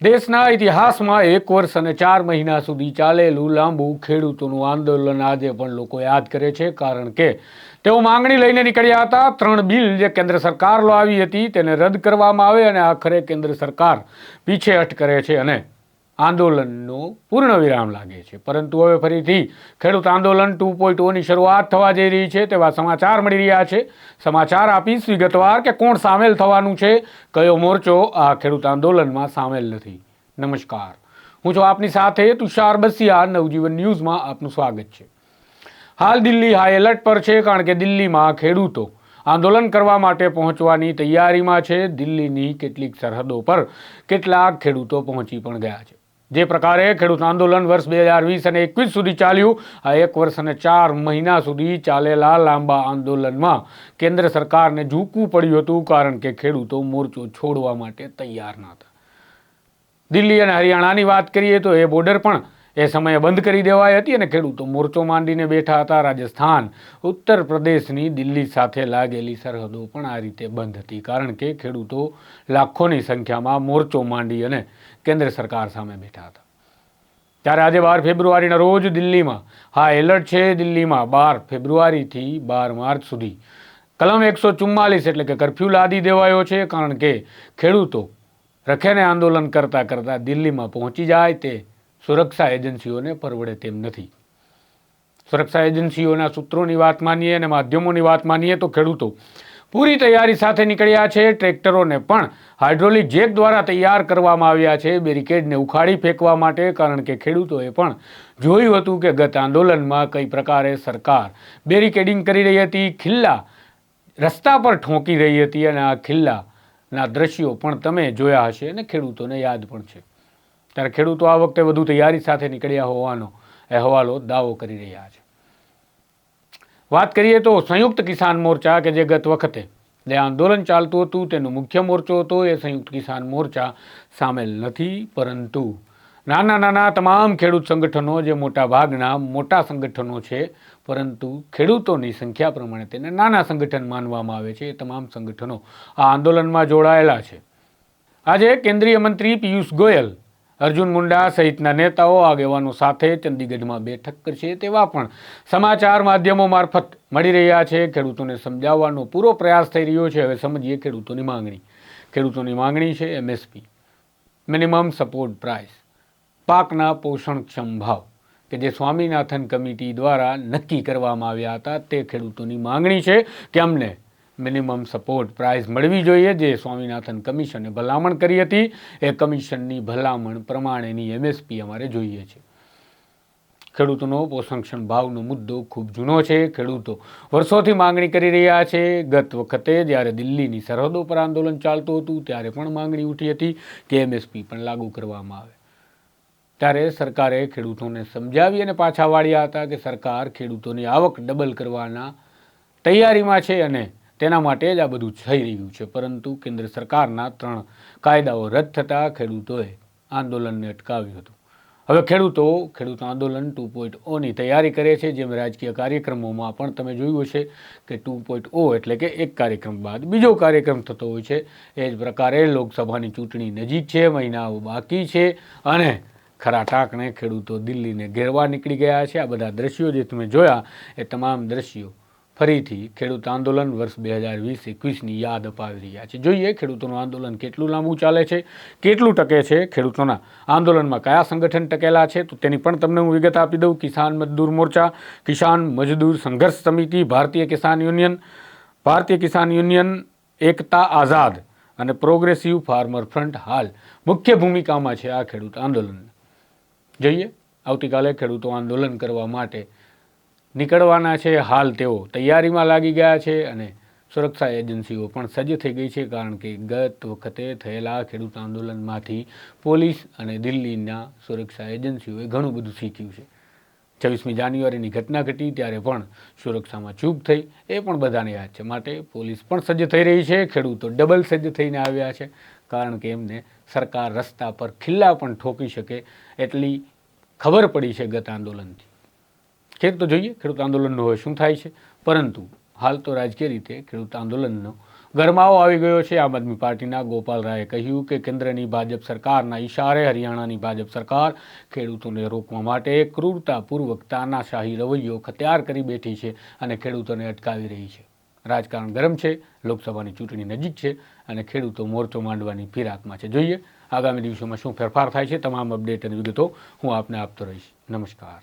દેશના ઇતિહાસમાં એક વર્ષ અને ચાર મહિના સુધી ચાલેલું લાંબુ ખેડૂતોનું આંદોલન આજે પણ લોકો યાદ કરે છે, કારણ કે તેઓ માંગણી લઈને નીકળ્યા હતા. ત્રણ બિલ જે કેન્દ્ર સરકાર લાવી હતી, તેને રદ કરવામાં આવે અને આખરે કેન્દ્ર સરકાર પીછેહટ કરે છે અને આંદોલનનો પૂર્ણ વિરામ લાગે છે. પરંતુ હવે ફરીથી ખેડૂત આંદોલન ટુ પોઈન્ટ ઓની શરૂઆત થવા જઈ રહી છે તેવા સમાચાર મળી રહ્યા છે. સમાચાર આપીશ વિગતવાર કે કોણ સામેલ થવાનું છે, કયો મોરચો આ ખેડૂત આંદોલનમાં સામેલ નથી. નમસ્કાર. હું છું આપની સાથે તુષાર બસિયા નવજીવન ન્યૂઝમાં આપનું સ્વાગત છે. હાલ દિલ્હી હાઈ એલર્ટ પર છે કારણ કે દિલ્હીમાં ખેડૂતો આંદોલન કરવા માટે પહોંચવાની તૈયારીમાં છે. દિલ્હીની કેટલીક સરહદો પર કેટલાક ખેડૂતો પહોંચી પણ ગયા છે. જે પ્રકારે ખેડૂત આંદોલન વર્ષ બે હજાર વીસ અને એકવીસ સુધી ચાલ્યું, આ એક વર્ષ અને ચાર મહિના સુધી ચાલેલા લાંબા આંદોલનમાં કેન્દ્ર સરકારને ઝૂકવું પડ્યું હતું કારણ કે ખેડૂતો મોરચો છોડવા માટે તૈયાર ન હતા. દિલ્હી અને હરિયાણાની વાત કરીએ તો એ બોર્ડર પણ એ સમયે બંધ કરી દેવાઈ હતી અને ખેડૂતો મોરચો માંડીને બેઠા હતા. રાજસ્થાન, ઉત્તર પ્રદેશની દિલ્હી સાથે લાગેલી સરહદો પણ આ રીતે બંધ હતી કારણ કે ખેડૂતો લાખોની સંખ્યામાં મોરચો માંડી અને કેન્દ્ર સરકાર સામે બેઠા હતા. ત્યારે આજે બાર ફેબ્રુઆરીના રોજ દિલ્હીમાં, હા, એલર્ટ છે, દિલ્હીમાં બાર ફેબ્રુઆરીથી બાર માર્ચ સુધી. કલમ એકસો ચુમ્માલીસ એટલે કે કરફ્યુ લાદી દેવાયો છે કારણ કે ખેડૂતો રખેને આંદોલન કરતાં કરતાં દિલ્હીમાં પહોંચી જાય તે સુરક્ષા એજન્સીઓને પરવડે તેમ નથી. સુરક્ષા એજન્સીઓના સૂત્રોની વાત માનીએ અને માધ્યમોની વાત માનીએ તો ખેડૂતો પૂરી તૈયારી સાથે નીકળ્યા છે. ટ્રેક્ટરોને પણ હાઇડ્રોલિક જેક દ્વારા તૈયાર કરવામાં આવ્યા છે. બેરિકેડને ઉખાડી ફેંકવા માટે કારણ કે ખેડૂતોએ પણ જોયું હતું કે ગત આંદોલનમાં કઈ પ્રકારે સરકાર બેરિકેડિંગ કરી રહી હતી. ખિલ્લા રસ્તા પર ઠોંકી રહી હતી અને આ ખિલ્લાના દ્રશ્યો પણ તમે જોયા હશે અને ખેડૂતોને યાદ પણ છે. ત્યારે ખેડૂતો આ વખતે વધુ તૈયારી સાથે નીકળ્યા હોવાનો અહેવાલો દાવો કરી રહ્યા છે. વાત કરીએ તો સંયુક્ત કિસાન મોરચા કે જે ગત વખતે જે આંદોલન ચાલતું હતું તેનો મુખ્ય મોરચો હતો, એ સંયુક્ત કિસાન મોરચા સામેલ નથી, પરંતુ નાના નાના તમામ ખેડૂત સંગઠનો જે મોટા ભાગના મોટા સંગઠનો છે, પરંતુ ખેડૂતોની સંખ્યા પ્રમાણે તેને નાના સંગઠન માનવામાં આવે છે, એ તમામ સંગઠનો આ આંદોલનમાં જોડાયેલા છે. આજે કેન્દ્રીય મંત્રી પિયુષ ગોયલ અર્જુન મુંડા સહિતના નેતાઓ આગેવાનો સાથે ચંદીગઢમાં બેઠક કરશે તેવા પણ સમાચાર માધ્યમો મારફત મળી રહ્યા છે. ખેડૂતોને સમજાવવાનો પૂરો પ્રયાસ થઈ રહ્યો છે. હવે સમજીએ ખેડૂતોની માંગણી. ખેડૂતોની માંગણી છે એમએસપી. Minimum support price. પાકના પોષણક્ષમ ભાવ કે જે સ્વામિનાથન કમિટી દ્વારા નક્કી કરવામાં આવ્યા હતા તે ખેડૂતોની માંગણી છે કે અમને મિનિમમ સપોર્ટ પ્રાઇસ મળવી જોઈએ જે સ્વામિનાથન કમિશને ભલામણ કરી હતી. એ કમિશનની ભલામણ પ્રમાણેની એમએસપી અમારે જોઈએ છે. ખેડૂતોનો પોષણક્ષમ ભાવનો મુદ્દો ખૂબ જૂનો છે. ખેડૂતો વર્ષોથી માંગણી કરી રહ્યા છે. ગત વખતે જ્યારે દિલ્હીની સરહદો પર આંદોલન ચાલતું હતું, ત્યારે પણ માંગણી ઉઠી હતી કે એમએસપી પણ લાગુ કરવામાં આવે. ત્યારે સરકારે ખેડૂતોને સમજાવી અને પાછા વાળ્યા હતા કે સરકાર ખેડૂતોની આવક ડબલ કરવાના તૈયારીમાં છે અને તેના માટે જ આ બધું થઈ રહ્યું છે. પરંતુ કેન્દ્ર સરકારના ત્રણ કાયદાઓ રદ થતાં ખેડૂતોએ આંદોલનને અટકાવ્યું હતું. હવે ખેડૂતો ખેડૂત આંદોલન ટુ પોઈન્ટ ઓની તૈયારી કરે છે, જેમ રાજકીય કાર્યક્રમોમાં પણ તમે જોયું હશે કે ટુ પોઈન્ટ ઓ એટલે કે એક કાર્યક્રમ બાદ બીજો કાર્યક્રમ થતો હોય છે. એ જ પ્રકારે લોકસભાની ચૂંટણી નજીક છે, મહિનાઓ બાકી છે અને ખરા ટાંકણે ખેડૂતો દિલ્હીને ઘેરવા નીકળી ગયા છે. આ બધા દ્રશ્યો જે તમે જોયા, એ તમામ દ્રશ્યો ફરીથી ખેડૂત આંદોલન વર્ષ બે હજાર વીસ એકવીસની યાદ અપાવી રહ્યા છે. જોઈએ ખેડૂતોનું આંદોલન કેટલું લાંબુ ચાલે છે, કેટલું ટકે છે ખેડૂતોના આંદોલનમાં કયા સંગઠન ટકેલા છે, તો તેની પણ તમને હું વિગત આપી દઉં. કિસાન મજદૂર મોરચા, કિસાન મજદૂર સંઘર્ષ સમિતિ, ભારતીય કિસાન યુનિયન, ભારતીય કિસાન યુનિયન, એકતા આઝાદ અને પ્રોગ્રેસિવ ફાર્મર ફ્રન્ટ હાલ મુખ્ય ભૂમિકામાં છે આ ખેડૂત આંદોલન જોઈએ, આવતીકાલે ખેડૂતો આંદોલન કરવા માટે નીકળવાના છે હાલ તેઓ તૈયારીમાં લાગી ગયા છે અને સુરક્ષા એજન્સીઓ પણ સજ્જ થઈ ગઈ છે કારણ કે ગત વખતે થયેલા ખેડૂત આંદોલનમાંથી પોલીસ અને દિલ્હીના સુરક્ષા એજન્સીઓએ ઘણું બધું શીખ્યું છે. છવ્વીસમી જાન્યુઆરીની ઘટના ઘટી ત્યારે પણ સુરક્ષામાં ચૂપ થઈ એ પણ બધાને યાદ છે. માટે પોલીસ પણ સજ્જ થઈ રહી છે, ખેડૂતો ડબલ સજ્જ થઈને આવ્યા છે કારણ કે એમને સરકાર રસ્તા પર ખિલ્લા પણ ઠોકી શકે એટલી ખબર પડી છે ગત આંદોલનથી. ખેડ તો જોઈએ, ખેડૂત આંદોલનનું હવે શું થાય છે? પરંતુ હાલ તો રાજકીય રીતે ખેડૂત આંદોલનનો ગરમાવો આવી ગયો છે. આમ આદમી પાર્ટીના ગોપાલ રાયે કહ્યું કે કેન્દ્રની ભાજપ સરકારના ઈશારે હરિયાણાની ભાજપ સરકાર ખેડૂતોને રોકવા માટે ક્રૂરતાપૂર્વક તાનાશાહી રવૈયો ખત્યાર કરી બેઠી છે અને ખેડૂતોને અટકાવી રહી છે. રાજકારણ ગરમ છે, લોકસભાની ચૂંટણી નજીક છે અને ખેડૂતો મોરચો માંડવાની ફિરાકમાં છે. જોઈએ, આગામી દિવસોમાં શું ફેરફાર થાય છે, તમામ અપડેટ અને વિગતો હું આપને આપતો રહીશ. નમસ્કાર.